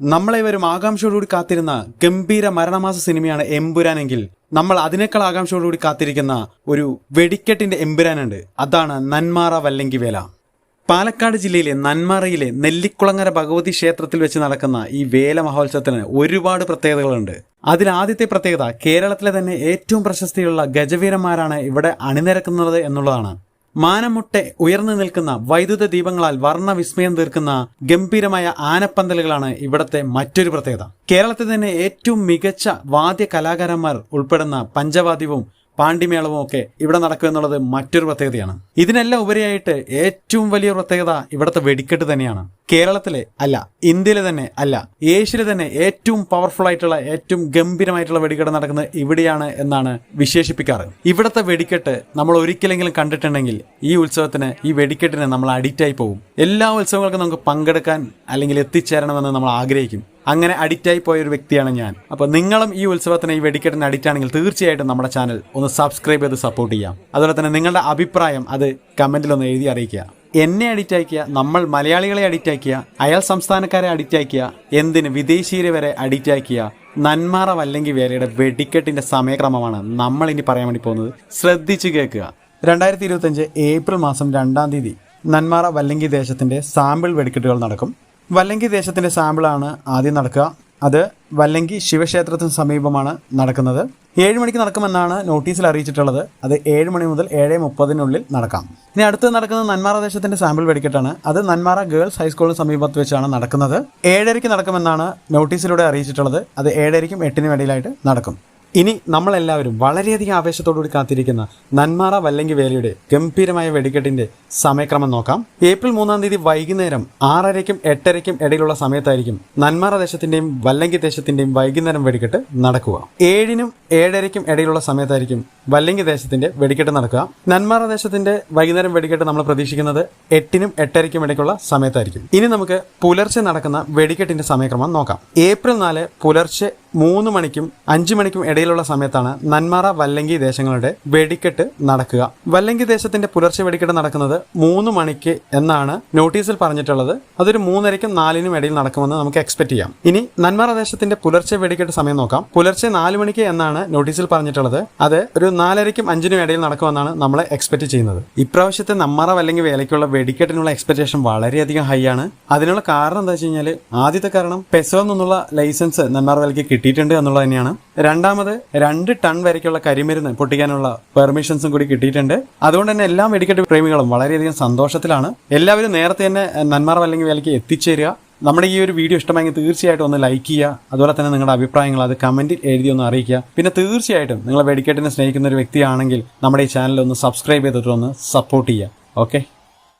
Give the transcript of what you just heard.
നമ്മളേവരും ആകാംക്ഷയോടുകൂടി കാത്തിരുന്ന ഗംഭീര മരണമാസ സിനിമയാണ് എമ്പുരാനെങ്കിൽ. നമ്മൾ അതിനേക്കാൾ ആകാംക്ഷയോടുകൂടി കാത്തിരിക്കുന്ന ഒരു വെടിക്കെട്ടിന്റെ എമ്പുരാനുണ്ട്. അതാണ് നന്മാറ വല്ലങ്കി വേല പാലക്കാട് ജില്ലയിലെ നന്മാറയിലെ നെല്ലിക്കുളങ്ങര ഭഗവതി ക്ഷേത്രത്തിൽ വെച്ച് നടക്കുന്ന ഈ വേല മഹോത്സവത്തിന് ഒരുപാട് പ്രത്യേകതകളുണ്ട്. അതിലാദ്യത്തെ പ്രത്യേകത കേരളത്തിലെ തന്നെ ഏറ്റവും പ്രശസ്തിയുള്ള ഗജവീരന്മാരാണ് ഇവിടെ അണിനിരക്കുന്നത് എന്നുള്ളതാണ്. മാനമുട്ടെ ഉയർന്നു നിൽക്കുന്ന വൈദ്യുത ദീപങ്ങളാൽ വർണ വിസ്മയം തീർക്കുന്ന ഗംഭീരമായ ആനപ്പന്തലുകളാണ് ഇവിടത്തെ മറ്റൊരു പ്രത്യേകത. കേരളത്തിൽ തന്നെ ഏറ്റവും മികച്ച വാദ്യ കലാകാരന്മാർ ഉൾപ്പെടുന്ന പഞ്ചവാദ്യവും പാണ്ടിമേളവും ഒക്കെ ഇവിടെ നടക്കും എന്നുള്ളത് മറ്റൊരു പ്രത്യേകതയാണ്. ഇതിനെല്ലാം ഉപരിയായിട്ട് ഏറ്റവും വലിയ പ്രത്യേകത ഇവിടുത്തെ വെടിക്കെട്ട് തന്നെയാണ്. കേരളത്തിലെ അല്ല ഇന്ത്യയിലെ തന്നെ അല്ല ഏഷ്യയിലെ തന്നെ ഏറ്റവും പവർഫുൾ ആയിട്ടുള്ള ഏറ്റവും ഗംഭീരമായിട്ടുള്ള വെടിക്കെട്ട് നടക്കുന്നത് ഇവിടെയാണ് എന്നാണ് വിശേഷിപ്പിക്കാറ്. ഇവിടുത്തെ വെടിക്കെട്ട് നമ്മൾ ഒരിക്കലെങ്കിലും കണ്ടിട്ടുണ്ടെങ്കിൽ ഈ ഉത്സവത്തിന് ഈ വെടിക്കെട്ടിന് നമ്മൾ അഡിക്റ്റ് ആയി പോകും. എല്ലാ ഉത്സവങ്ങൾക്കും നമുക്ക് പങ്കെടുക്കാൻ അല്ലെങ്കിൽ എത്തിച്ചേരണമെന്ന് നമ്മൾ ആഗ്രഹിക്കും. അങ്ങനെ അഡിക്റ്റായി പോയ ഒരു വ്യക്തിയാണ് ഞാൻ. അപ്പോൾ നിങ്ങളും ഈ ഉത്സവത്തിന് ഈ വെടിക്കെട്ടിന് അഡിക്റ്റ് ആണെങ്കിൽ തീർച്ചയായിട്ടും നമ്മുടെ ചാനൽ ഒന്ന് സബ്സ്ക്രൈബ് ചെയ്ത് സപ്പോർട്ട് ചെയ്യാം. അതുപോലെ തന്നെ നിങ്ങളുടെ അഭിപ്രായം അത് കമന്റിൽ ഒന്ന് എഴുതി അറിയിക്കുക. എന്നെ അഡിക്റ്റ് ആക്കിയ നമ്മൾ മലയാളികളെ അഡിക്റ്റ് ആക്കിയ അയൽ സംസ്ഥാനക്കാരെ അഡിക്റ്റ് ആക്കിയ എന്തിന് വിദേശീയരെ വരെ അഡിക്റ്റ് ആക്കിയ നന്മാറ വല്ലെങ്കിൽ വേലയുടെ വെടിക്കെട്ടിന്റെ സമയക്രമമാണ് നമ്മൾ ഇനി പറയാൻ വേണ്ടി പോകുന്നത്. ശ്രദ്ധിച്ചു കേൾക്കുക. രണ്ടായിരത്തി ഇരുപത്തഞ്ച് ഏപ്രിൽ മാസം രണ്ടാം തീയതി നന്മാറ വല്ലങ്കി ദേശത്തിന്റെ സാമ്പിൾ വെടിക്കെട്ടുകൾ നടക്കും. വല്ലങ്കി ദേശത്തിന്റെ സാമ്പിളാണ് ആദ്യം നടക്കുക. അത് വല്ലങ്കി ശിവക്ഷേത്രത്തിന് സമീപമാണ് നടക്കുന്നത്. ഏഴ് മണിക്ക് നടക്കുമെന്നാണ് നോട്ടീസിൽ അറിയിച്ചിട്ടുള്ളത്. അത് ഏഴ് മണി മുതൽ ഏഴ് മുപ്പതിനുള്ളിൽ നടക്കാം. ഇനി അടുത്ത് നടക്കുന്നത് നന്മാറ ദേശത്തിന്റെ സാമ്പിൾ വെടിക്കെട്ടാണ്. അത് നന്മാറ ഗേൾസ് ഹൈസ്കൂളിന് സമീപത്ത് വെച്ചാണ് നടക്കുന്നത്. ഏഴരയ്ക്ക് നടക്കുമെന്നാണ് നോട്ടീസിലൂടെ അറിയിച്ചിട്ടുള്ളത്. അത് ഏഴരയ്ക്കും എട്ടിനും ഇടയിലായിട്ട് നടക്കും. ഇനി നമ്മളെല്ലാവരും വളരെയധികം ആവേശത്തോടുകൂടി കാത്തിരിക്കുന്ന നന്മാറ വല്ലങ്കി വേലയുടെ ഗംഭീരമായ വെടിക്കെട്ടിന്റെ സമയക്രമം നോക്കാം. ഏപ്രിൽ മൂന്നാം തീയതി വൈകുന്നേരം ആറരയ്ക്കും എട്ടരയ്ക്കും ഇടയിലുള്ള സമയത്തായിരിക്കും നന്മാറ ദേശത്തിന്റെയും വല്ലങ്കി ദേശത്തിന്റെയും വൈകുന്നേരം വെടിക്കെട്ട് നടക്കുക. ഏഴിനും ഏഴരയ്ക്കും ഇടയിലുള്ള സമയത്തായിരിക്കും വല്ലങ്കി ദേശത്തിന്റെ വെടിക്കെട്ട് നടക്കുക. നന്മാറ ദേശത്തിന്റെ വൈകുന്നേരം വെടിക്കെട്ട് നമ്മൾ പ്രതീക്ഷിക്കുന്നത് എട്ടിനും എട്ടരയ്ക്കും ഇടയ്ക്കുള്ള സമയത്തായിരിക്കും. ഇനി നമുക്ക് പുലർച്ചെ നടക്കുന്ന വെടിക്കെട്ടിന്റെ സമയക്രമം നോക്കാം. ഏപ്രിൽ നാല് പുലർച്ചെ മൂന്ന് മണിക്കും അഞ്ചു മണിക്കും ഇടയിലുള്ള സമയത്താണ് നന്മാറ വല്ലങ്കി ദേശങ്ങളുടെ വെടിക്കെട്ട് നടക്കുക. വല്ലങ്കി ദേശത്തിന്റെ പുലർച്ചെ വെടിക്കെട്ട് നടക്കുന്നത് മൂന്ന് മണിക്ക് എന്നാണ് നോട്ടീസിൽ പറഞ്ഞിട്ടുള്ളത്. അതൊരു മൂന്നരയ്ക്കും നാലിനും ഇടയിൽ നടക്കുമെന്ന് നമുക്ക് എക്സ്പെക്ട് ചെയ്യാം. ഇനി നന്മാറ ദേശത്തിന്റെ പുലർച്ചെ വെടിക്കെട്ട് സമയം നോക്കാം. പുലർച്ചെ നാല് മണിക്ക് എന്നാണ് നോട്ടീസിൽ പറഞ്ഞിട്ടുള്ളത്. അത് ഒരു നാലരയ്ക്കും അഞ്ചിനും ഇടയിൽ നടക്കുമെന്നാണ് നമ്മൾ എക്സ്പെക്ട് ചെയ്യുന്നത്. ഇപ്രാവശ്യത്തെ നമ്മറ വല്ലങ്കി വേലയ്ക്കുള്ള വെടിക്കെട്ടിനുള്ള എക്സ്പെക്ടേഷൻ വളരെയധികം ഹൈ ആണ്. അതിനുള്ള കാരണം എന്താ വെച്ച് കഴിഞ്ഞാൽ ആദ്യത്തെ കാരണം പെസോ നിന്നുള്ള ലൈസൻസ് നന്മാറ വിലയ്ക്ക് കിട്ടിയിട്ടുണ്ട് എന്നുള്ളത് തന്നെയാണ്. രണ്ടാമത് രണ്ട് ടൺ വരയ്ക്കുള്ള കരിമരുന്ന് പൊട്ടിക്കാനുള്ള പെർമിഷൻസും കൂടി കിട്ടിയിട്ടുണ്ട്. അതുകൊണ്ട് തന്നെ എല്ലാ വെടിക്കെട്ട് പ്രേമികളും വളരെയധികം സന്തോഷത്തിലാണ്. എല്ലാവരും നേരത്തെ തന്നെ നന്മാർ അല്ലെങ്കിൽ വേലയ്ക്ക് എത്തിച്ചേരുക. നമ്മുടെ ഈ ഒരു വീഡിയോ ഇഷ്ടമായെങ്കിൽ തീർച്ചയായിട്ടും ഒന്ന് ലൈക്ക് ചെയ്യുക. അതുപോലെ തന്നെ നിങ്ങളുടെ അഭിപ്രായങ്ങൾ അത് കമന്റിൽ എഴുതി ഒന്ന് അറിയിക്കുക. പിന്നെ തീർച്ചയായിട്ടും നിങ്ങളെ വെടിക്കെട്ടിനെ സ്നേഹിക്കുന്ന ഒരു വ്യക്തിയാണെങ്കിൽ നമ്മുടെ ഈ ചാനൽ ഒന്ന് സബ്സ്ക്രൈബ് ചെയ്തിട്ടൊന്ന് സപ്പോർട്ട് ചെയ്യുക. ഓക്കെ